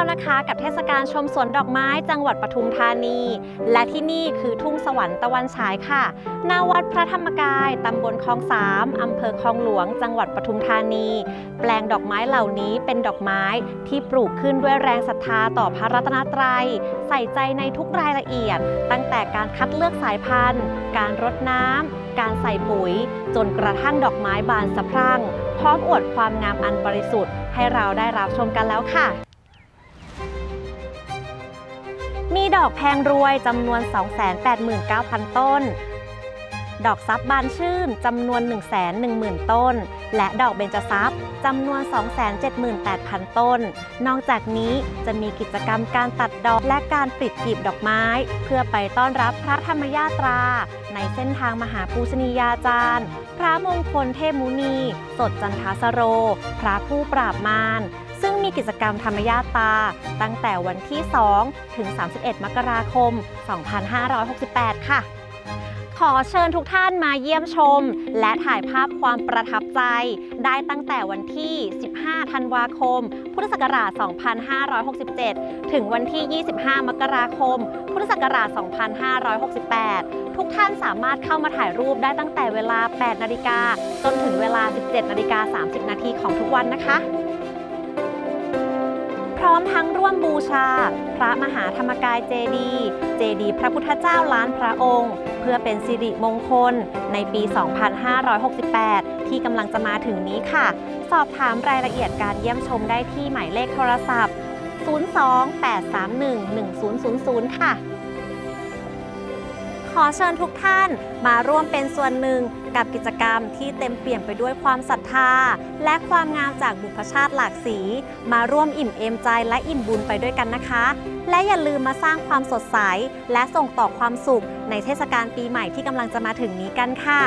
กับเทศกาลชมสวนดอกไม้จังหวัดปทุมธานี และที่นี่คือทุ่งสวรรค์ตะวันฉายค่ะนาวัดพระธรรมกายตำบลคลองสามอำเภอคลองหลวง จังหวัดปทุมธานี แปลงดอกไม้เหล่านี้เป็นดอกไม้ที่ปลูกขึ้นด้วยแรงศรัทธาต่อพระรัตนตรัย ใส่ใจในทุกรายละเอียด ตั้งแต่การคัดเลือกสายพันธุ์ การรดน้ำการใส่ปุ๋ย จนกระทั่งดอกไม้บานสะพรั่งพร้อมอวดความงามอันบริสุทธิ์ให้เราได้รับชมกันแล้วค่ะ มีดอกแพงรวยจำนวน 289,000 ต้น ดอกซับบานชื่นจำนวน 110,000 ต้น และดอกเบญจทรัพย์จำนวน 278,000 ต้น นอกจากนี้จะมีกิจกรรมการตัดดอกและการปิดกลีบดอกไม้ เพื่อไปต้อนรับพระธรรมยาตรา ในเส้นทางมหาปูชนียาจารย์ พระมงคลเทพมุนี สดจันทาสโร พระผู้ปราบมาร มีกิจกรรมธรรมยาตา ตั้งแต่วันที่ 2 ถึง 31 มกราคม 2568 ค่ะ ขอเชิญทุกท่านมาเยี่ยมชม และถ่ายภาพความประทับใจ ได้ตั้งแต่วันที่ 15 ธันวาคม พุทธศักราช 2567 ถึงวันที่ 25 มกราคม พุทธศักราช 2568ทุกท่านสามารถเข้ามาถ่ายรูปได้ตั้งแต่เวลา 8 นาฬิกา จนถึงเวลา 17 นาฬิกา 30 นาทีของทุกวันนะคะ มทั้งร่วมบูชา พระมหาธรรมกายเจดีย์เจดีย์พระพุทธเจ้าล้านพระองค์ เพื่อเป็นสิริมงคล ในปี 2568 ที่กำลังจะมาถึงนี้ค่ะ สอบถามรายละเอียดการเยี่ยมชมได้ที่หมายเลขโทรศัพท์ 028311000 ค่ะ ขอเชิญทุกท่านมาร่วมเป็นส่วนหนึ่งกับกิจกรรมที่เต็มเปี่ยมไปด้วยความศรัทธา และความงามจากบุพชาติหลากสี มาร่วมอิ่มเอมใจและอิ่มบุญไปด้วยกันนะคะ และอย่าลืมมาสร้างความสดใส และส่งต่อความสุขในเทศกาลปีใหม่ที่กำลังจะมาถึงนี้กันค่ะ